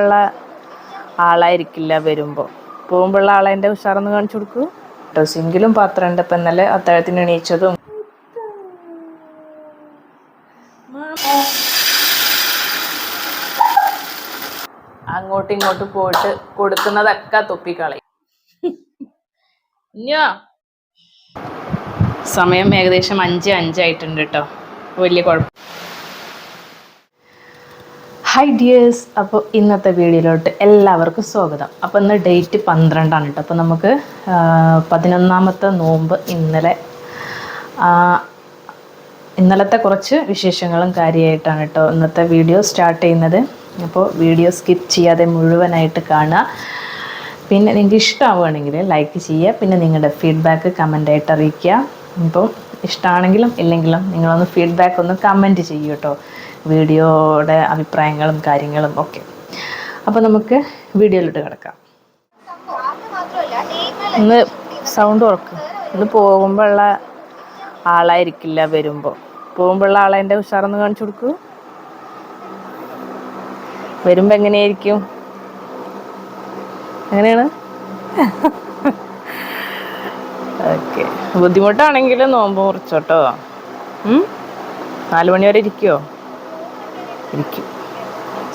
ഉള്ള ആളായിരിക്കില്ല വരുമ്പോൾ പോകുമ്പോഴുള്ള ആളതിന്റെ ഉഷാറൊന്ന് കാണിച്ചു കൊടുക്കൂ. ഡ്രസ്സിങ്കിലും സിങ്കിലും പാത്രം ഉണ്ട്. ഇപ്പം ഇന്നലെ അത്താഴത്തിന് എണീച്ചതും. അങ്ങോട്ടും ഇങ്ങോട്ടും പോയിട്ട് കൊടുക്കുന്നതൊക്കെ തുപ്പിക്കളയും. സമയം ഏകദേശം അഞ്ച് അഞ്ചായിട്ടുണ്ട് കേട്ടോ വലിയ കുഴപ്പം ഹായ് ഡിയേഴ്സ് അപ്പോൾ ഇന്നത്തെ വീഡിയോയിലോട്ട് എല്ലാവർക്കും സ്വാഗതം. അപ്പോൾ ഇന്ന് ഡേറ്റ് പന്ത്രണ്ടാണ് കേട്ടോ അപ്പോൾ നമുക്ക് പതിനൊന്നാമത്തെ നോമ്പ് ഇന്നലെ ഇന്നലത്തെ കുറച്ച് വിശേഷങ്ങളും കാര്യമായിട്ടാണ് കേട്ടോ ഇന്നത്തെ വീഡിയോ സ്റ്റാർട്ട് ചെയ്യുന്നത്. അപ്പോൾ വീഡിയോ സ്കിപ്പ് ചെയ്യാതെ മുഴുവനായിട്ട് കാണുക. പിന്നെ നിങ്ങൾക്ക് ഇഷ്ടമാവുകയാണെങ്കിൽ ലൈക്ക് ചെയ്യുക. പിന്നെ നിങ്ങളുടെ ഫീഡ്ബാക്ക് കമന്റായിട്ട് അറിയിക്കുക. ഇപ്പം ഇഷ്ടമാണെങ്കിലും ഇല്ലെങ്കിലും നിങ്ങളൊന്ന് ഫീഡ്ബാക്ക് ഒന്ന് കമന്റ് ചെയ്യൂ കേട്ടോ വീഡിയോയുടെ അഭിപ്രായങ്ങളും കാര്യങ്ങളും ഒക്കെ. അപ്പോൾ നമുക്ക് വീഡിയോയിലോട്ട് കിടക്കാം. ഇന്ന് സൗണ്ട് ഉറക്കും. ഇന്ന് പോകുമ്പോഴുള്ള ആളായിരിക്കില്ല വരുമ്പോൾ പോകുമ്പോഴുള്ള ആളതിന്റെ ഉഷാറൊന്ന് കാണിച്ചു കൊടുക്കൂ. വരുമ്പോൾ എങ്ങനെയായിരിക്കും? എങ്ങനെയാണ്? ഓക്കെ. ബുദ്ധിമുട്ടാണെങ്കിലും നോമ്പ് കുറച്ചോട്ടോ? നാല് മണി വരെ ഇരിക്കുമോ ഇരിക്കും.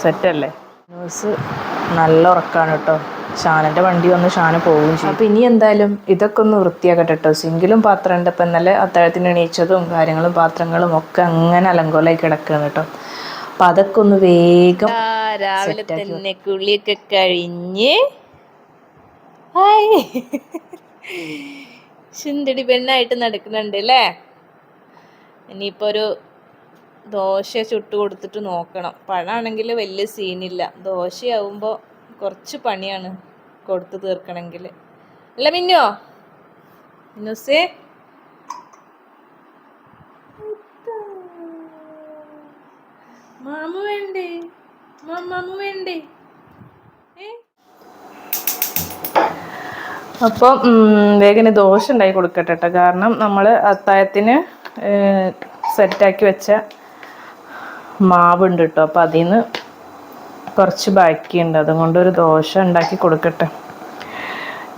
സെറ്റല്ലേ? ന്യൂസ് നല്ല ഉറക്കാണ് കേട്ടോ. ഷാനന്റെ വണ്ടി വന്ന് ഷാന പോവുകയും ചെയ്യും. അപ്പം ഇനി എന്തായാലും ഇതൊക്കെ ഒന്ന് വൃത്തിയാക്കട്ടെ കേട്ടോ. സിങ്കിലും പാത്രം ഉണ്ട് ഇപ്പം ഇന്നലെ അത്താഴത്തിന് എണീച്ചതും കാര്യങ്ങളും പാത്രങ്ങളും ഒക്കെ അങ്ങനെ അലങ്കോലായി കിടക്കുകയാണ് കേട്ടോ. അപ്പം അതൊക്കെ ഒന്ന് വേഗം രാവിലെ തന്നെ കുളിയൊക്കെ കഴിഞ്ഞ്. സുന്ദരി പെണ്ണായിട്ട് നടക്കുന്നുണ്ട് അല്ലേ? ഇനിയിപ്പോൾ ഒരു ദോശ ചുട്ട് കൊടുത്തിട്ട് നോക്കണം. പഴമാണെങ്കിൽ വലിയ സീനില്ല. ദോശയാവുമ്പോൾ കുറച്ച് പണിയാണ് കൊടുത്ത് തീർക്കണമെങ്കിൽ അല്ല മിന്നോ? മിന്നുസേ? മാമു വേണ്ടേ? മാമു വേണ്ടേ? അപ്പം വേഗന് ദോശ ഉണ്ടാക്കി കൊടുക്കട്ടെ കേട്ടോ കാരണം നമ്മൾ അത്തായത്തിന് സെറ്റാക്കി വെച്ച മാവുണ്ട് കേട്ടോ അപ്പം അതിൽ നിന്ന് കുറച്ച് ബാക്കിയുണ്ട്. അതുകൊണ്ട് ഒരു ദോശ ഉണ്ടാക്കി കൊടുക്കട്ടെ.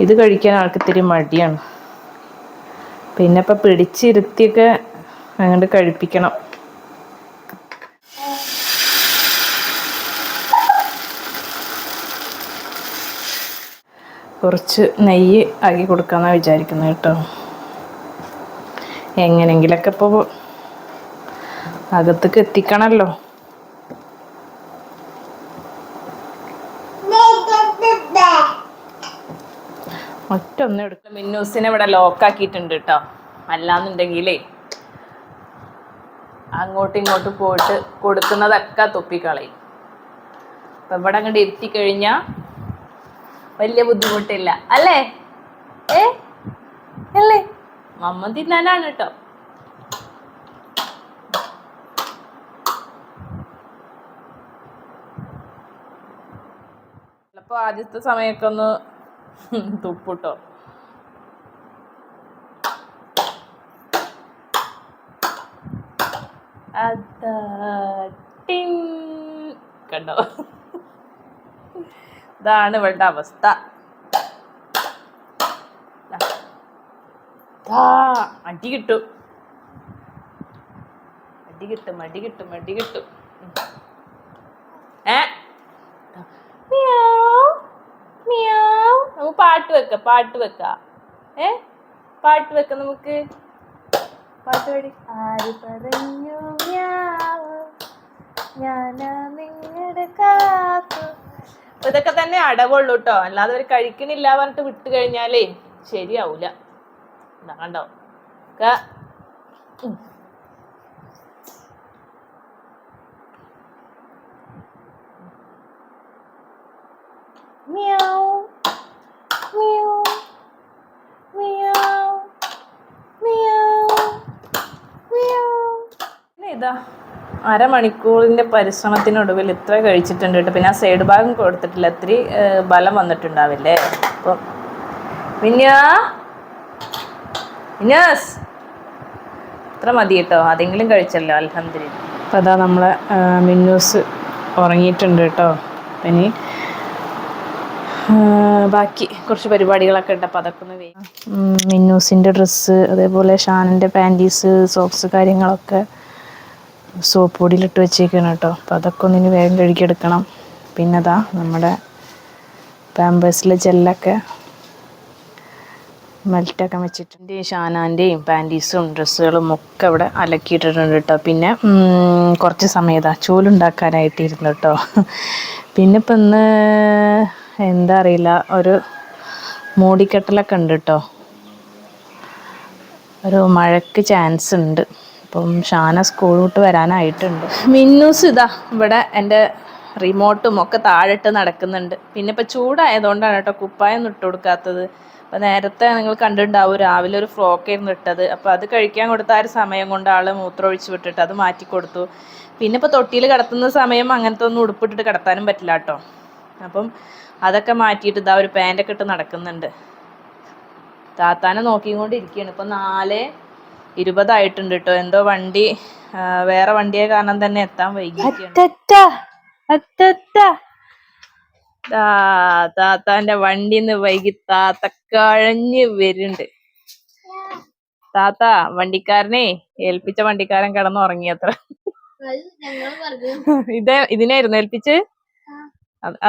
ഇത് കഴിക്കാൻ ആൾക്ക് ഇത്തിരി മടിയാണ്. പിന്നെ ഇപ്പം പിടിച്ചിരുത്തിയൊക്കെ അങ്ങോട്ട് കഴിപ്പിക്കണം. കുറച്ച് നെയ്യ് ആക്കി കൊടുക്കാമെന്നാണ് വിചാരിക്കുന്നത് കേട്ടോ. എങ്ങനെങ്കിലൊക്കെ ഇപ്പോൾ അകത്തേക്ക് എത്തിക്കണമല്ലോ ഒറ്റൊന്നും എടുക്കാം മിന്നൂസിനെ ഇവിടെ ലോക്കാക്കിയിട്ടുണ്ട് കേട്ടോ അല്ലാന്നുണ്ടെങ്കിലേ അങ്ങോട്ടും ഇങ്ങോട്ടും പോയിട്ട് കൊടുക്കുന്നതൊക്കെ തുപ്പിക്കളയും. അപ്പം ഇവിടെ അങ്ങോട്ട് ഇരുത്തി കഴിഞ്ഞാൽ വലിയ ബുദ്ധിമുട്ടില്ല. അല്ലേ? ഏ? അല്ലേ? മമ്മ തിന്നാനാണ് കേട്ടോ ചിലപ്പോ ആദ്യത്തെ സമയമൊക്കെ ഒന്ന് തുപ്പിട്ടോ കണ്ടോ? ഇതാണ് ഇവളുടെ അവസ്ഥ. അടി കിട്ടും. അടി കിട്ടും അടി കിട്ടും അടി കിട്ടും. ഏ. നമുക്ക് പാട്ട് വെക്ക പാട്ട് വെക്ക. ഏ? പാട്ട് വെക്ക നമുക്ക്. പാട്ട് പാടി. ആര് പറഞ്ഞു ഞാനാ നിങ്ങളുടെ കാത്തു. അപ്പൊ ഇതൊക്കെ തന്നെ അടവുള്ളൂ കേട്ടോ അല്ലാതെ അവർ കഴിക്കണില്ല പറഞ്ഞിട്ട് വിട്ട് കഴിഞ്ഞാലേ ശരിയാവൂല. കണ്ടോ. മ്യാവ്. മ്യാവ്. മ്യാവ്. മ്യാവ്. പിന്നെ ഇതാ അരമണിക്കൂറിന്റെ പരിശ്രമത്തിനൊടുവിൽ ഇത്ര കഴിച്ചിട്ടുണ്ട് കേട്ടോ. പിന്നെ ആ സൈഡ് ഭാഗം കൊടുത്തിട്ടില്ല ഇത്തിരി ബലം വന്നിട്ടുണ്ടാവില്ലേ? അപ്പം മിന്നാ വിന്യാസ് ഇത്ര മതി കേട്ടോ. അതെങ്കിലും കഴിച്ചല്ലോ അലഹമില്ല അപ്പം അതാ നമ്മളെ മിന്നൂസ് ഉറങ്ങിയിട്ടുണ്ട് കേട്ടോ. ഇനി ബാക്കി കുറച്ച് പരിപാടികളൊക്കെ ഉണ്ട് അപ്പോൾ അതൊക്കെ ഒന്ന് മിന്നൂസിന്റെ ഡ്രസ്സ് അതേപോലെ ഷാനിന്റെ പാന്റീസ് സോക്സ് കാര്യങ്ങളൊക്കെ സോപ്പ് പൊടിയിലിട്ട് വെച്ചേക്കാണ് കേട്ടോ. അപ്പോൾ അതൊക്കെ ഒന്നിനു വേഗം കഴുകിയെടുക്കണം. പിന്നെ അതാ നമ്മുടെ പാമ്പേഴ്സിലെ ജെല്ലൊക്കെ മെൽറ്റൊക്കെ വെച്ചിട്ടുണ്ട് ഷാനാന്റെയും പാന്റീസും ഡ്രസ്സുകളും ഒക്കെ അവിടെ അലക്കിയിട്ടിട്ടുണ്ട് കേട്ടോ. പിന്നെ കുറച്ച് സമയത്താ ചൂലുണ്ടാക്കാനായിട്ടിരുന്നു കേട്ടോ. പിന്നെ ഇപ്പം ഇന്ന് എന്താ അറിയില്ല ഒരു മൂടിക്കെട്ടലൊക്കെ ഉണ്ട് കേട്ടോ. ഒരു മഴയ്ക്ക് ചാൻസ് ഉണ്ട്. അപ്പം ഷാന സ്കൂൾ വിട്ട് വരാനായിട്ടുണ്ട്. മിന്നൂസ് ഇതാ ഇവിടെ എന്റെ റിമോട്ടും ഒക്കെ താഴിട്ട് നടക്കുന്നുണ്ട്. പിന്നെ ഇപ്പം ചൂടായതുകൊണ്ടാണ് കേട്ടോ കുപ്പായം ഇട്ട് കൊടുക്കാത്തത്. അപ്പം നേരത്തെ നിങ്ങൾ കണ്ടിട്ടുണ്ടാവും രാവിലെ ഒരു ഫ്രോക്ക് ആയിരുന്നു ഇട്ടത്. അപ്പോൾ അത് കഴിക്കാൻ കൊടുത്ത ആ ഒരു സമയം കൊണ്ട് ആൾ മൂത്രം ഒഴിച്ച് വിട്ടിട്ട് അത് മാറ്റി കൊടുത്തു. പിന്നെ ഇപ്പോൾ തൊട്ടിയിൽ കിടത്തുന്ന സമയം അങ്ങനത്തെ ഒന്നും ഉടുപ്പിട്ടിട്ട് കിടത്താനും പറ്റില്ല കേട്ടോ. അപ്പം അതൊക്കെ മാറ്റിയിട്ട് ഇതാ ഒരു പാന്റൊക്കെ ഇട്ട് നടക്കുന്നുണ്ട്. താത്താനെ നോക്കിക്കൊണ്ടിരിക്കുകയാണ്. ഇപ്പം നാല് ഇരുപതായിട്ടുണ്ട് കേട്ടോ എന്തോ വണ്ടി വേറെ വണ്ടിയെ കാരണം തന്നെ എത്താൻ വൈകിട്ടാത്താന്റെ താത്താന്റെ വണ്ടിന്ന് വൈകി താത്ത കഴഞ്ഞ് വരുന്നുണ്ട്. താത്ത വണ്ടിക്കാരനെ ഏൽപ്പിച്ച വണ്ടിക്കാരൻ കിടന്നുറങ്ങിയത്ര. ഇതേ ഇതിനായിരുന്നു ഏൽപ്പിച്ച്?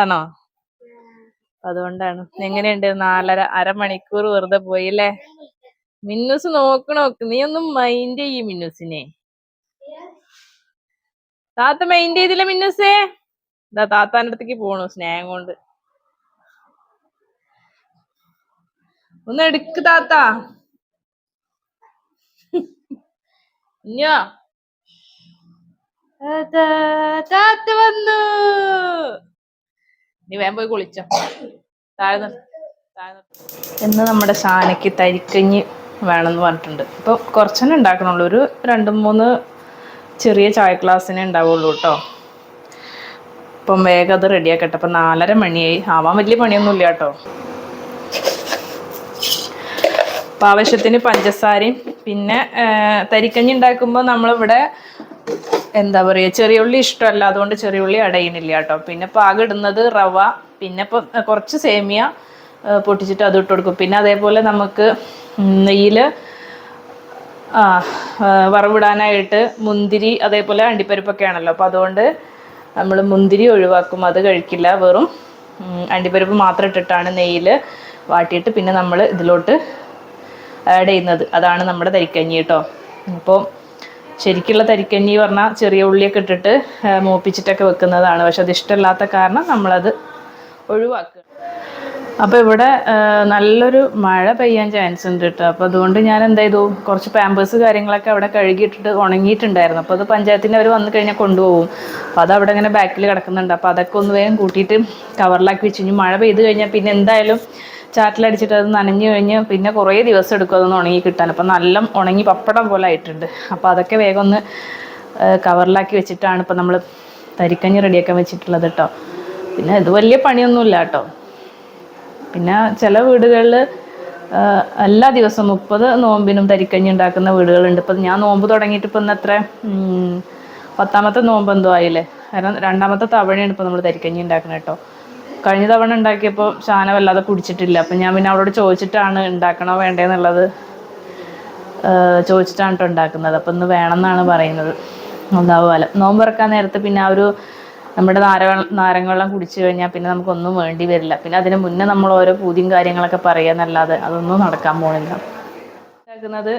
ആണോ? അതുകൊണ്ടാണ്. എങ്ങനെയുണ്ട് നാലര അരമണിക്കൂർ വെറുതെ പോയില്ലേ മിന്നൂസ് നോക്കണോക്ക് നീ ഒന്നും മൈൻഡ് ചെയ്യ് മിന്നൂസിനെ. താത്ത മൈൻഡ് ചെയ്തില്ല മിന്നൂസേ? ഇതാ താത്താന്റെ അടുത്തേക്ക് പോണു സ്നേഹം കൊണ്ട്. ഒന്ന് എടുക്ക് താത്ത. ഇഞ്ഞോ താത്ത വന്നു. നീ വേഗം പോയി കുളിച്ചോ. താഴ്ന്ന ഇന്ന് നമ്മുടെ സാനയ്ക്ക് തരിക്കഞ്ഞി വേണമെന്ന് പറഞ്ഞിട്ടുണ്ട്. ഇപ്പോൾ കുറച്ചെന്നെ ഉണ്ടാക്കണുള്ളൂ. ഒരു രണ്ട് മൂന്ന് ചെറിയ ചായ ഗ്ലാസ്സിനെ ഉണ്ടാവുള്ളൂ കേട്ടോ. ഇപ്പം വേഗം അത് റെഡിയാക്കട്ടെ അപ്പം നാലര മണിയായി. ആവാൻ വലിയ പണിയൊന്നുമില്ല കേട്ടോ. അപ്പം ആവശ്യത്തിന് പഞ്ചസാരയും പിന്നെ തരിക്കഞ്ഞി ഉണ്ടാക്കുമ്പോൾ നമ്മളിവിടെ എന്താ പറയുക ചെറിയ ഉള്ളി ഇഷ്ടമല്ല. അതുകൊണ്ട് ചെറിയ ഉള്ളി അടയുന്നില്ല കേട്ടോ. പിന്നെ പാകിടുന്നത് റവ പിന്നെ ഇപ്പം കുറച്ച് സേമിയ പൊട്ടിച്ചിട്ട് അത് ഇട്ട് കൊടുക്കും. പിന്നെ അതേപോലെ നമുക്ക് നെയ്യിൽ വറവിടാനായിട്ട് മുന്തിരി അതേപോലെ അണ്ടിപ്പരിപ്പൊക്കെ ആണല്ലോ അപ്പോൾ അതുകൊണ്ട് നമ്മൾ മുന്തിരി ഒഴിവാക്കും. അത് കഴിക്കില്ല. വെറും അണ്ടിപ്പരിപ്പ് മാത്രം ഇട്ടിട്ടാണ് നെയ്യിൽ വാട്ടിയിട്ട് പിന്നെ നമ്മൾ ഇതിലോട്ട് ആഡ് ചെയ്യുന്നത്. അതാണ് നമ്മുടെ തരിക്കഞ്ഞി കേട്ടോ അപ്പോൾ ശരിക്കുള്ള തരിക്കഞ്ഞി പറഞ്ഞാൽ ചെറിയ ഉള്ളിയൊക്കെ ഇട്ടിട്ട് മൂപ്പിച്ചിട്ടൊക്കെ വെക്കുന്നതാണ്. പക്ഷെ അത് ഇഷ്ടമില്ലാത്ത കാരണം നമ്മളത് ഒഴിവാക്കുക. അപ്പോൾ ഇവിടെ നല്ലൊരു മഴ പെയ്യാൻ ചാൻസ് ഉണ്ട് കേട്ടോ അപ്പോൾ അതുകൊണ്ട് ഞാൻ എന്ത് ചെയ്തു? കുറച്ച് പാമ്പേഴ്സ് കാര്യങ്ങളൊക്കെ അവിടെ കഴുകിയിട്ടിട്ട് ഉണങ്ങിയിട്ടുണ്ടായിരുന്നു. അപ്പോൾ അത് പഞ്ചായത്തിന്റെ അവർ വന്നു കഴിഞ്ഞാൽ കൊണ്ടുപോകും. അപ്പോൾ അത് അവിടെ ഇങ്ങനെ ബാക്കിൽ കിടക്കുന്നുണ്ട്. അപ്പോൾ അതൊക്കെ ഒന്ന് വേഗം കൂട്ടിയിട്ട് കവറിലാക്കി വെച്ച്. ഇനി മഴ പെയ്ത് കഴിഞ്ഞാൽ പിന്നെ എന്തായാലും ചാറ്റിലടിച്ചിട്ട് അത് നനഞ്ഞു കഴിഞ്ഞ് പിന്നെ കുറേ ദിവസം എടുക്കും അതൊന്ന് ഉണങ്ങി കിട്ടാൻ. അപ്പോൾ നല്ല ഉണങ്ങി പപ്പടം പോലെ ആയിട്ടുണ്ട്. അപ്പോൾ അതൊക്കെ വേഗം ഒന്ന് കവറിലാക്കി വെച്ചിട്ടാണ് ഇപ്പോൾ നമ്മൾ തരിക്കഞ്ഞ് റെഡിയാക്കാൻ വെച്ചിട്ടുള്ളത് കേട്ടോ പിന്നെ ഇത് വലിയ പണിയൊന്നുമില്ല കേട്ടോ പിന്നെ ചില വീടുകളിൽ എല്ലാ ദിവസവും മുപ്പത് നോമ്പിനും തരിക്കഞ്ഞി ഉണ്ടാക്കുന്ന വീടുകളുണ്ട്. ഇപ്പം ഞാൻ നോമ്പ് തുടങ്ങിയിട്ട് ഇപ്പം ഇന്ന് എത്ര? പത്താമത്തെ നോമ്പ് എന്തോ ആയില്ലേ? കാരണം രണ്ടാമത്തെ തവണയാണ് ഇപ്പോൾ നമ്മൾ തരിക്കഞ്ഞി ഉണ്ടാക്കുന്നത് കേട്ടോ. കഴിഞ്ഞ തവണ ഉണ്ടാക്കിയപ്പോൾ ശാന വല്ലാതെ കുടിച്ചിട്ടില്ല. അപ്പം ഞാൻ പിന്നെ അവളോട് ചോദിച്ചിട്ടാണ് ഉണ്ടാക്കണോ വേണ്ടേന്നുള്ളത് ചോദിച്ചിട്ടാണ് കേട്ടോ ഉണ്ടാക്കുന്നത്. അപ്പം ഇന്ന് വേണമെന്നാണ് പറയുന്നത്. ഉണ്ടാവുമല്ലോ നോമ്പ് ഇറക്കാൻ നേരത്ത് പിന്നെ ആ ഒരു നമ്മുടെ നാര നാരങ്ങ വെള്ളം കുടിച്ചു കഴിഞ്ഞാൽ പിന്നെ നമുക്കൊന്നും വേണ്ടി വരില്ല. പിന്നെ അതിന് മുന്നേ നമ്മൾ ഓരോ പൂതിയും കാര്യങ്ങളൊക്കെ പറയാന്നല്ലാതെ അതൊന്നും നടക്കാൻ പോണില്ല. ഉണ്ടാക്കുന്നത്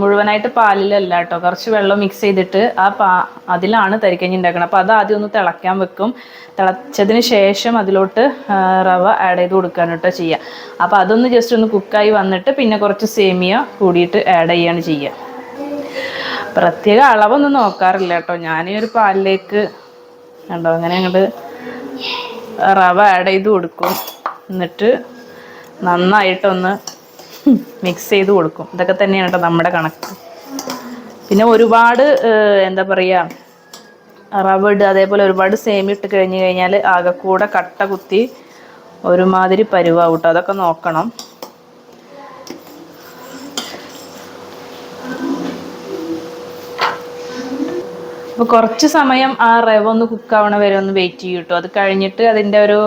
മുഴുവനായിട്ട് പാലിലല്ല കേട്ടോ. കുറച്ച് വെള്ളം മിക്സ് ചെയ്തിട്ട് ആ പാ അതിലാണ് തരിക്കഞ്ഞി ഉണ്ടാക്കണം അപ്പോൾ അത് ആദ്യം ഒന്ന് തിളയ്ക്കാൻ വെക്കും. തിളച്ചതിന് ശേഷം അതിലോട്ട് റവ ആഡ് ചെയ്ത് കൊടുക്കാൻ കേട്ടോ ചെയ്യുക അപ്പോൾ അതൊന്ന് ജസ്റ്റ് ഒന്ന് കുക്കായി വന്നിട്ട് പിന്നെ കുറച്ച് സേമിയ കൂടിയിട്ട് ആഡ് ചെയ്യാണ് ചെയ്യുക പ്രത്യേക അളവൊന്നും നോക്കാറില്ല കേട്ടോ. ഈ ഒരു പാലിലേക്ക് കണ്ടോ അങ്ങനെ അങ്ങോട്ട് റവ ആഡ് ചെയ്ത് കൊടുക്കും. എന്നിട്ട് നന്നായിട്ടൊന്ന് മിക്സ് ചെയ്ത് കൊടുക്കും. ഇതൊക്കെ തന്നെയാണ് കേട്ടോ നമ്മുടെ കണക്ക്. പിന്നെ ഒരുപാട് എന്താ പറയുക റവ ഇടുക അതേപോലെ ഒരുപാട് സേമി ഇട്ട് കഴിഞ്ഞ് കഴിഞ്ഞാൽ ആകെ കൂടെ കട്ട കുത്തി ഒരുമാതിരി പരുവാവും കേട്ടോ. അതൊക്കെ നോക്കണം. അപ്പോൾ കുറച്ച് സമയം ആ റവ ഒന്ന് കുക്ക് ആവണ വരെ ഒന്ന് വെയിറ്റ് ചെയ്യും കേട്ടോ അത് കഴിഞ്ഞിട്ട് അതിന്റെ ഒരു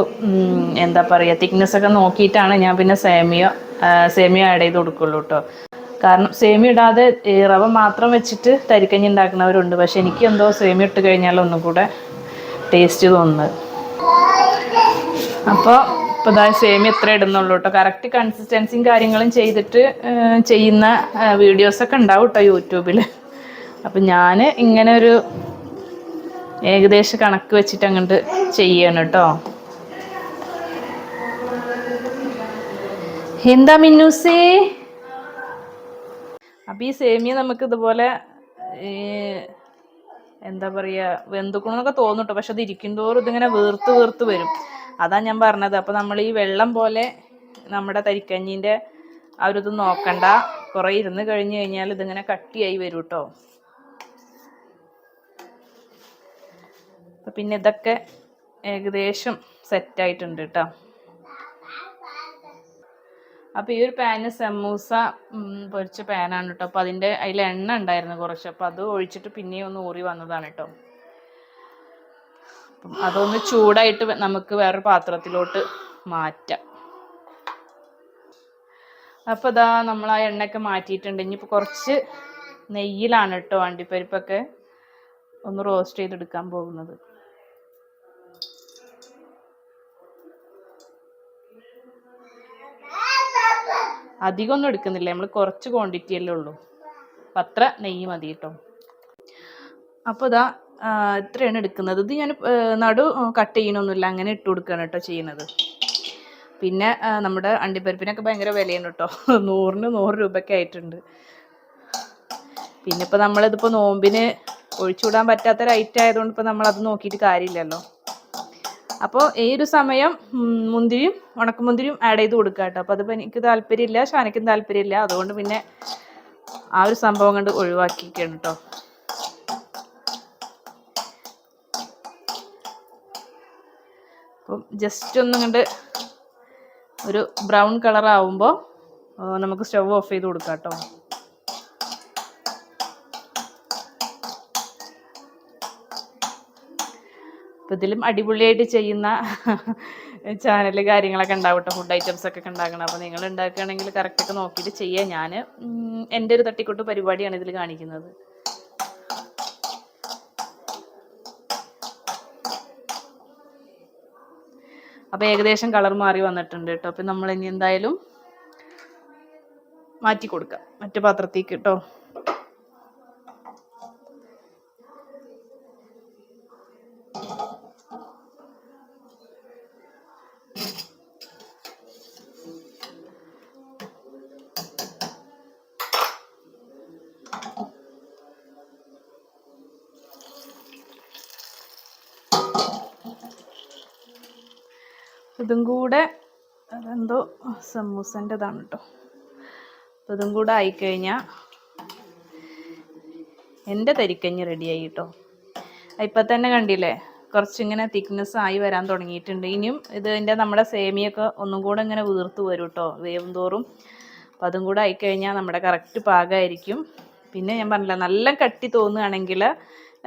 എന്താ പറയുക തിക്നെസ് ഒക്കെ നോക്കിയിട്ടാണ് ഞാൻ പിന്നെ സേമിയ സേമിയ ആഡ് ചെയ്ത് കൊടുക്കുള്ളൂ കേട്ടോ കാരണം സേമിയ ഇടാതെ റവ മാത്രം വെച്ചിട്ട് തരിക്കഞ്ഞി ഉണ്ടാക്കുന്നവരുണ്ട്. പക്ഷെ എനിക്ക് എന്തോ സേമിയ ഇട്ട് കഴിഞ്ഞാൽ ഒന്നും കൂടെ ടേസ്റ്റ് തോന്നുന്നത്. അപ്പോൾ ഇപ്പോൾ ഇതാ സേമിയ എത്ര ഇടുന്നുള്ളൂ കേട്ടോ കറക്റ്റ് കൺസിസ്റ്റൻസിയും കാര്യങ്ങളും ചെയ്തിട്ട് ചെയ്യുന്ന വീഡിയോസൊക്കെ ഉണ്ടാവും കേട്ടോ യൂട്യൂബിൽ അപ്പം ഞാൻ ഇങ്ങനെ ഒരു ഏകദേശ കണക്ക് വെച്ചിട്ട് അങ്ങോട്ട് ചെയ്യണം കേട്ടോ എന്താ മിന്നൂസേ? അപ്പം ഈ സേമിയ നമുക്ക് ഇതുപോലെ എന്താ പറയുക വെന്തുക്കണമെന്നൊക്കെ തോന്നും കേട്ടോ പക്ഷെ അത് ഇരിക്കുന്തോറും ഇതിങ്ങനെ വീർത്ത് വീർത്ത് വരും. അതാ ഞാൻ പറഞ്ഞത്. അപ്പം നമ്മൾ ഈ വെള്ളം പോലെ നമ്മുടെ തരിക്കഞ്ഞീന്റെ ആ ഒരു ഇത് നോക്കണ്ട. കുറേ ഇരുന്ന് കഴിഞ്ഞ് കഴിഞ്ഞാൽ ഇതിങ്ങനെ കട്ടിയായി വരും കേട്ടോ അപ്പം പിന്നെ ഇതൊക്കെ ഏകദേശം സെറ്റായിട്ടുണ്ട് കേട്ടോ അപ്പോൾ ഈ ഒരു പാന് സമൂസ പൊരിച്ച പാനാണ് കേട്ടോ അപ്പോൾ അതിന്റെ അതിൽ എണ്ണ ഉണ്ടായിരുന്നു കുറച്ച്. അപ്പോൾ അത് ഒഴിച്ചിട്ട് പിന്നെയും ഒന്ന് ഊറി വന്നതാണ് കേട്ടോ അപ്പം അതൊന്ന് ചൂടായിട്ട് നമുക്ക് വേറൊരു പാത്രത്തിലോട്ട് മാറ്റാം. അപ്പോൾ ഇതാ നമ്മൾ ആ എണ്ണയൊക്കെ മാറ്റിയിട്ടുണ്ട്. ഇനിയിപ്പോൾ കുറച്ച് നെയ്യിലാണ് കേട്ടോ അണ്ടിപ്പരിപ്പൊക്കെ ഒന്ന് റോസ്റ്റ് ചെയ്തെടുക്കാൻ പോകുന്നത്. അധികമൊന്നും എടുക്കുന്നില്ല. നമ്മൾ കുറച്ച് ക്വാണ്ടിറ്റി അല്ലേ ഉള്ളൂ. അപ്പം അത്ര നെയ്യ് മതി കേട്ടോ. അപ്പോൾ ഇതാ ഇത്രയാണ് എടുക്കുന്നത്. ഇത് ഞാൻ നടു കട്ട് ചെയ്യണമൊന്നുമില്ല അങ്ങനെ ഇട്ട് കൊടുക്കുകയാണ് കേട്ടോ ചെയ്യുന്നത്. പിന്നെ നമ്മുടെ അണ്ടിപ്പരിപ്പിനൊക്കെ ഭയങ്കര വിലയാണ് കേട്ടോ. നൂറിന് നൂറ് രൂപയ്ക്ക് ആയിട്ടുണ്ട്. പിന്നെ ഇപ്പോൾ നമ്മളിതിപ്പോൾ നോമ്പിന് ഒഴിച്ചുവിടാൻ പറ്റാത്തൊരു ഐറ്റം ആയതുകൊണ്ട് ഇപ്പോൾ നമ്മളത് നോക്കിയിട്ട് കാര്യമില്ലല്ലോ. അപ്പോൾ ഈ ഒരു സമയം മുന്തിരിയും ഉണക്കമുന്തിരിയും ആഡ് ചെയ്ത് കൊടുക്കുക കേട്ടോ അപ്പോൾ അതിപ്പോൾ എനിക്ക് താല്പര്യമില്ല ഷാനയ്ക്കും താല്പര്യമില്ല. അതുകൊണ്ട് പിന്നെ ആ ഒരു സംഭവം കണ്ട് ഒഴിവാക്കിയിരിക്കുകയാണ് കേട്ടോ അപ്പം ജസ്റ്റ് ഒന്നും കണ്ട് ഒരു ബ്രൗൺ കളർ ആവുമ്പോൾ നമുക്ക് സ്റ്റവ് ഓഫ് ചെയ്ത് കൊടുക്കാം കേട്ടോ അപ്പോൾ ഇതിലും അടിപൊളിയായിട്ട് ചെയ്യുന്ന ചാനൽ കാര്യങ്ങളൊക്കെ ഉണ്ടാവും കേട്ടോ ഫുഡ് ഐറ്റംസ് ഒക്കെ ഉണ്ടാക്കണം അപ്പോൾ നിങ്ങൾ ഉണ്ടാക്കുകയാണെങ്കിൽ കറക്റ്റൊക്കെ നോക്കിയിട്ട് ചെയ്യുക ഞാൻ എന്റെ ഒരു തട്ടിക്കൂട്ട് പരിപാടിയാണ് ഇതിൽ കാണിക്കുന്നത്. അപ്പോൾ ഏകദേശം കളർ മാറി വന്നിട്ടുണ്ട് കേട്ടോ അപ്പം നമ്മൾ ഇനി എന്തായാലും മാറ്റി കൊടുക്കാം. മറ്റു പാത്രത്തേക്ക് കേട്ടോ ഇതും കൂടെ അതെന്തോ സമൂസന്റെതാണ് കേട്ടോ അപ്പോൾ ഇതും കൂടെ ആയിക്കഴിഞ്ഞാൽ എന്റെ തരിക്കഞ്ഞ് റെഡിയായി കേട്ടോ ഇപ്പം തന്നെ കണ്ടില്ലേ കുറച്ചിങ്ങനെ തിക്നെസ് ആയി വരാൻ തുടങ്ങിയിട്ടുണ്ട്. ഇനിയും ഇതിന്റെ നമ്മുടെ സേമിയൊക്കെ ഒന്നും കൂടെ ഇങ്ങനെ വീർത്ത് വരും കേട്ടോ വേവും തോറും. അപ്പോൾ അതും കൂടെ ആയിക്കഴിഞ്ഞാൽ നമ്മുടെ കറക്റ്റ് പാകമായിരിക്കും പിന്നെ ഞാൻ പറഞ്ഞില്ല നല്ല കട്ടി തോന്നുകയാണെങ്കിൽ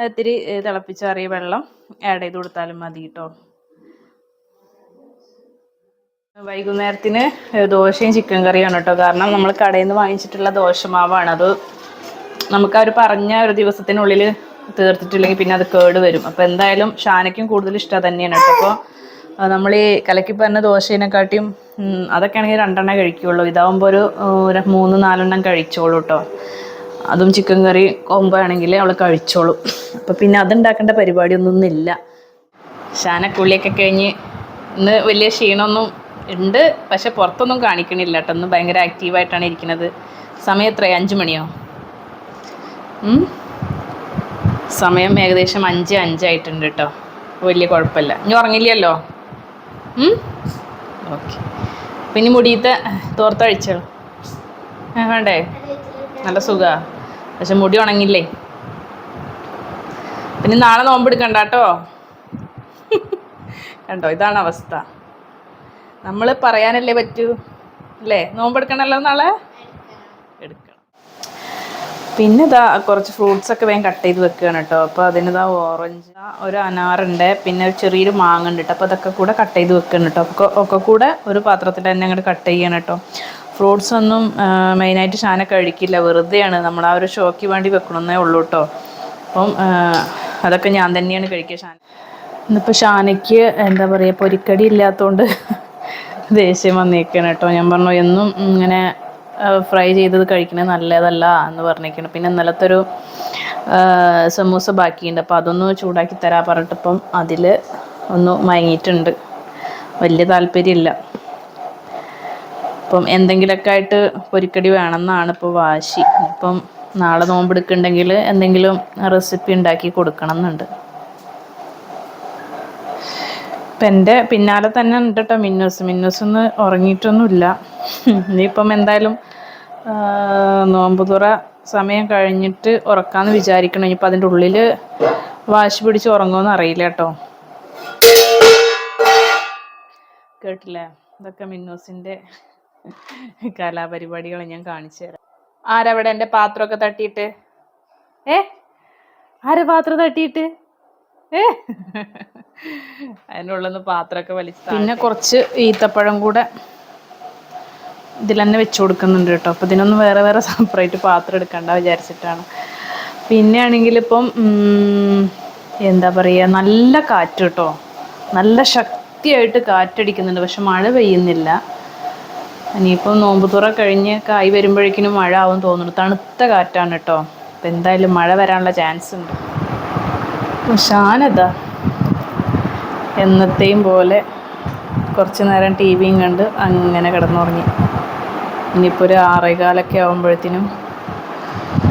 ഇത്തിരി തിളപ്പിച്ചാറിയ വെള്ളം ആഡ് ചെയ്ത് കൊടുത്താലും മതി കേട്ടോ വൈകുന്നേരത്തിന് ദോശയും ചിക്കൻ കറിയാണ് കേട്ടോ. കാരണം നമ്മൾ കടയിൽ നിന്ന് വാങ്ങിച്ചിട്ടുള്ള ദോശമാവാണ്. അത് നമുക്ക് അവർ പറഞ്ഞ ഒരു ദിവസത്തിനുള്ളിൽ തീർത്തിട്ടില്ലെങ്കിൽ പിന്നെ അത് കേട് വരും. അപ്പോൾ എന്തായാലും ഷാനയ്ക്കും കൂടുതൽ ഇഷ്ടം തന്നെയാണ് കേട്ടോ. അപ്പോൾ നമ്മൾ ഈ കലക്കി പറഞ്ഞ ദോശേനെക്കാട്ടിയും അതൊക്കെ ആണെങ്കിൽ രണ്ടെണ്ണം കഴിക്കുള്ളൂ. ഇതാവുമ്പോൾ ഒരു ഒരു മൂന്ന് നാലെണ്ണം കഴിച്ചോളൂ കേട്ടോ. അതും ചിക്കൻ കറി കോമ്പോ ആണെങ്കിൽ അവൾ കഴിച്ചോളൂ. അപ്പോൾ പിന്നെ അതുണ്ടാക്കേണ്ട പരിപാടിയൊന്നും ഇല്ല ഷാനക്കുള്ളിയൊക്കെ കഴിഞ്ഞ് ഇന്ന് വലിയ ക്ഷീണമൊന്നും ഉണ്ട്. പക്ഷെ പുറത്തൊന്നും കാണിക്കണില്ല കേട്ടോ. ഒന്ന് ഭയങ്കര ആക്റ്റീവായിട്ടാണ് ഇരിക്കുന്നത്. സമയം എത്രയാണ് അഞ്ച് മണിയോ? സമയം ഏകദേശം അഞ്ച് അഞ്ചായിട്ടുണ്ട് കേട്ടോ. വലിയ കുഴപ്പമില്ല. ഇനി ഉറങ്ങില്ലല്ലോ? ഓക്കെ പിന്നെ മുടിയത്തെ തോർത്തഴിച്ചോ? വേണ്ടേ? നല്ല സുഖാ. പക്ഷെ മുടി ഉണങ്ങില്ലേ? പിന്നെ നാളെ നോമ്പെടുക്കണ്ട കേട്ടോ? കണ്ടോ? ഇതാണ് അവസ്ഥ. നമ്മൾ പറയാനല്ലേ പറ്റൂ? അല്ലേ? നോമ്പെടുക്കണല്ലോ നാളെ? എടുക്കണം. പിന്നെ ഇതാ കുറച്ച് ഫ്രൂട്ട്സ് ഒക്കെ വേഗം കട്ട് ചെയ്ത് വെക്കുകയാണ് കേട്ടോ. അപ്പോൾ അതിന് ഇതാ ഓറഞ്ച് ഒരു അനാറുണ്ട് പിന്നെ ഒരു ചെറിയൊരു മാങ്ങ ഉണ്ട് കേട്ടോ. അപ്പോൾ അതൊക്കെ കൂടെ കട്ട് ചെയ്ത് വെക്കുകയാണ് കേട്ടോ. ഒക്കെ ഒക്കെ കൂടെ ഒരു പാത്രത്തിൽ തന്നെ അങ്ങോട്ട് കട്ട് ചെയ്യണം കേട്ടോ. ഫ്രൂട്ട്സ് ഒന്നും മെയിനായിട്ട് ഷാന കഴിക്കില്ല. വെറുതെയാണ്. നമ്മൾ ആ ഒരു ഷോക്ക് വേണ്ടി വെക്കണമെന്നേ ഉള്ളൂ കേട്ടോ. അപ്പം അതൊക്കെ ഞാൻ തന്നെയാണ് കഴിക്കുക ഷാന. ഇന്നിപ്പോൾ ഷാനയ്ക്ക് എന്താ പറയുക പൊരിക്കടി ഇല്ലാത്തതുകൊണ്ട് ദേഷ്യം വന്നിരിക്കണം കേട്ടോ. ഞാൻ പറഞ്ഞു എന്നും ഇങ്ങനെ ഫ്രൈ ചെയ്തത് കഴിക്കണേ നല്ലതല്ല എന്ന് പറഞ്ഞിരിക്കണം പിന്നെ ഇന്നലത്തെ ഒരു ആ, സമൂസ ബാക്കിയുണ്ട്. അപ്പോൾ അതൊന്ന് ചൂടാക്കി തരാ പറഞ്ഞിട്ടിപ്പം അതിൽ ഒന്ന് മയങ്ങിയിട്ടുണ്ട്. വലിയ താല്പര്യമില്ല. അപ്പം എന്തെങ്കിലുമൊക്കെ ആയിട്ട് പൊരിക്കടി വേണമെന്നാണ് ഇപ്പോൾ വാശി. ഇപ്പം നാളെ നോമ്പെടുക്കുന്നുണ്ടെങ്കിൽ എന്തെങ്കിലും റെസിപ്പി ഉണ്ടാക്കി കൊടുക്കണം എന്നുണ്ട്. ഇപ്പം എന്റെ പിന്നാലെ തന്നെ ഉണ്ട് കേട്ടോ മിന്നൂസ്. മിന്നൂസ് ഒന്ന് ഉറങ്ങിയിട്ടൊന്നുമില്ല. ഇനിയിപ്പം എന്തായാലും നോമ്പുതുറ നോമ്പ് തുറ സമയം കഴിഞ്ഞിട്ട് ഉറക്കാമെന്ന് വിചാരിക്കണം. ഇനിയിപ്പോൾ അതിന്റെ ഉള്ളിൽ വാശി പിടിച്ച് ഉറങ്ങുമെന്ന് അറിയില്ല കേട്ടോ കേട്ടില്ലേ? ഇതൊക്കെ മിന്നൂസിന്റെ കലാപരിപാടികൾ ഞാൻ കാണിച്ചു തരാം. ആരവിടെ? എന്റെ പാത്രമൊക്കെ തട്ടിയിട്ട്. ഏ? ആര് പാത്രം തട്ടിയിട്ട്? അതിനുള്ളിൽ പാത്രമൊക്കെ വലിച്ച് പിന്നെ കുറച്ച് ഈത്തപ്പഴം കൂടെ ഇതിൽ തന്നെ വെച്ച് കൊടുക്കുന്നുണ്ട് കേട്ടോ. അപ്പോൾ ഇതിനൊന്നും വേറെ വേറെ സെപ്പറേറ്റ് പാത്രം എടുക്കണ്ട വിചാരിച്ചിട്ടാണ്. പിന്നെ ആണെങ്കിൽ ഇപ്പം എന്താ പറയുക നല്ല കാറ്റ് കേട്ടോ. നല്ല ശക്തിയായിട്ട് കാറ്റടിക്കുന്നുണ്ട്. പക്ഷെ മഴ പെയ്യുന്നില്ല. ഇനിയിപ്പം നോമ്പ് തുറ കഴിഞ്ഞ് കായ് വരുമ്പോഴേക്കിനും മഴ ആവും തോന്നുന്നു. തണുത്ത കാറ്റാണ് കേട്ടോ. അപ്പം എന്തായാലും മഴ വരാനുള്ള ചാൻസ് ഉണ്ട്. ഷാനതാ എന്നത്തെയും പോലെ കുറച്ച് നേരം ടി വിയും കണ്ട് അങ്ങനെ കിടന്നുറങ്ങി. ഇനിയിപ്പോൾ ഒരു ആറേകാലൊക്കെ ആകുമ്പോഴത്തേനും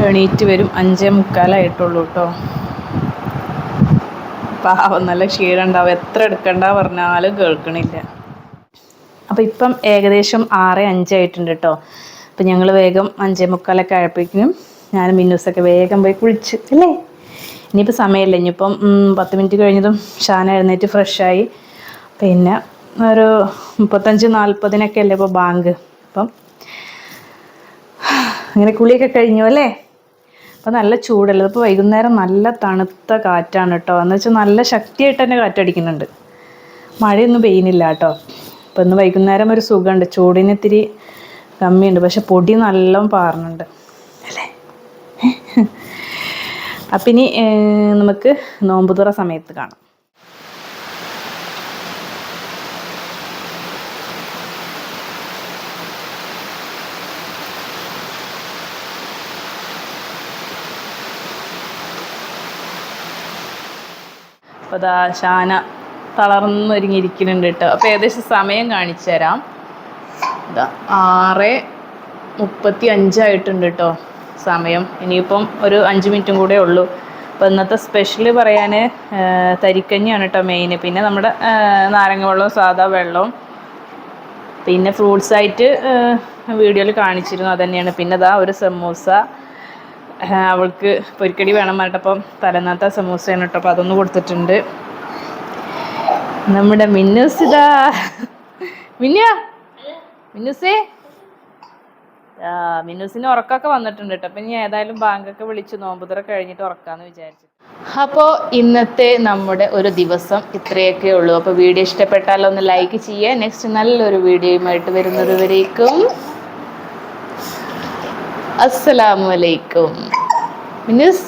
എണീറ്റ് വരും. അഞ്ചേ മുക്കാലായിട്ടുള്ളൂ കേട്ടോ പാവം നല്ല ക്ഷീണം ഉണ്ടാവും. എത്ര എടുക്കണ്ട പറഞ്ഞാലും കേൾക്കണില്ല. അപ്പോൾ ഇപ്പം ഏകദേശം ആറ് അഞ്ചായിട്ടുണ്ട് കേട്ടോ അപ്പം ഞങ്ങൾ വേഗം അഞ്ചേ മുക്കാലൊക്കെ ആയപ്പോഴേക്കും ഞാൻ മിന്നൂസൊക്കെ വേഗം പോയി കുളിച്ച് അല്ലേ? ഇനിയിപ്പോൾ സമയമില്ല. ഇനിയിപ്പം പത്ത് മിനിറ്റ് കഴിഞ്ഞതും ഷാന എഴുന്നേറ്റ് ഫ്രഷായി പിന്നെ ഒരു മുപ്പത്തഞ്ച് നാൽപ്പതിനൊക്കെ അല്ലേ ഇപ്പോൾ ബാങ്ക്. അപ്പം അങ്ങനെ കുളിയൊക്കെ കഴിഞ്ഞു അല്ലേ? അപ്പോൾ നല്ല ചൂടല്ലേ? ഇപ്പോൾ വൈകുന്നേരം നല്ല തണുത്ത കാറ്റാണ് കേട്ടോ. എന്ന് വെച്ചാൽ നല്ല ശക്തിയായിട്ട് തന്നെ കാറ്റടിക്കുന്നുണ്ട്. മഴയൊന്നും പെയ്യുന്നില്ല കേട്ടോ. അപ്പോൾ ഇന്ന് വൈകുന്നേരം ഒരു സുഖമുണ്ട്. ചൂടിന് ഇത്തിരി കമ്മിയുണ്ട്. പക്ഷെ പൊടി നല്ലോണം പാറുന്നുണ്ട് അല്ലേ? അപ്പം ഇനി നമുക്ക് നോമ്പുതുറ സമയത്ത് കാണാം. ഷാന തളർന്നൊരുങ്ങിയിരിക്കുന്നുണ്ട് കേട്ടോ. അപ്പോൾ ഏകദേശം സമയം കാണിച്ചു തരാം ഇതാ ആറ് മുപ്പത്തി അഞ്ചായിട്ടുണ്ട് കേട്ടോ. സമയം. ഇനിയിപ്പം ഒരു അഞ്ച് മിനിറ്റും കൂടെ ഉള്ളൂ. അപ്പോൾ ഇന്നത്തെ സ്പെഷ്യൽ പറയാൻ തരിക്കഞ്ഞിയാണ് കേട്ടോ മെയിൻ പിന്നെ നമ്മുടെ നാരങ്ങ വെള്ളവും സാധാ വെള്ളവും. പിന്നെ ഫ്രൂട്ട്സ് ആയിട്ട് വീഡിയോയിൽ കാണിച്ചിരുന്നു. അത് തന്നെയാണ് പിന്നെ ഇതാ ഒരു സമൂസ. അവൾക്ക് പൊരിക്കടി വേണം പറഞ്ഞിട്ടപ്പം തലനാത്ത സമൂസയാണ് കേട്ടോ അപ്പോൾ അതൊന്ന് കൊടുത്തിട്ടുണ്ട്. നമ്മുടെ മിന്നുസിതാ ഇതാ മിന്നുസേ? മിന്നൂസിന് ഉറക്കമൊക്കെ വന്നിട്ടുണ്ട് കേട്ടോ. അപ്പം ഇനി ഏതായാലും ബാങ്കൊക്കെ വിളിച്ച് നോമ്പുതറ കഴിഞ്ഞിട്ട് ഉറക്കാന്ന് വിചാരിച്ചു. അപ്പോൾ ഇന്നത്തെ നമ്മുടെ ഒരു ദിവസം ഇത്രയൊക്കെ ഉള്ളൂ. അപ്പോൾ വീഡിയോ ഇഷ്ടപ്പെട്ടാൽ ഒന്ന് ലൈക്ക് ചെയ്യുക. നെക്സ്റ്റ് നല്ലൊരു വീഡിയോയുമായിട്ട് വരുന്നത് വരേക്കും അസ്സലാമലൈക്കും മിന്നൂസ്.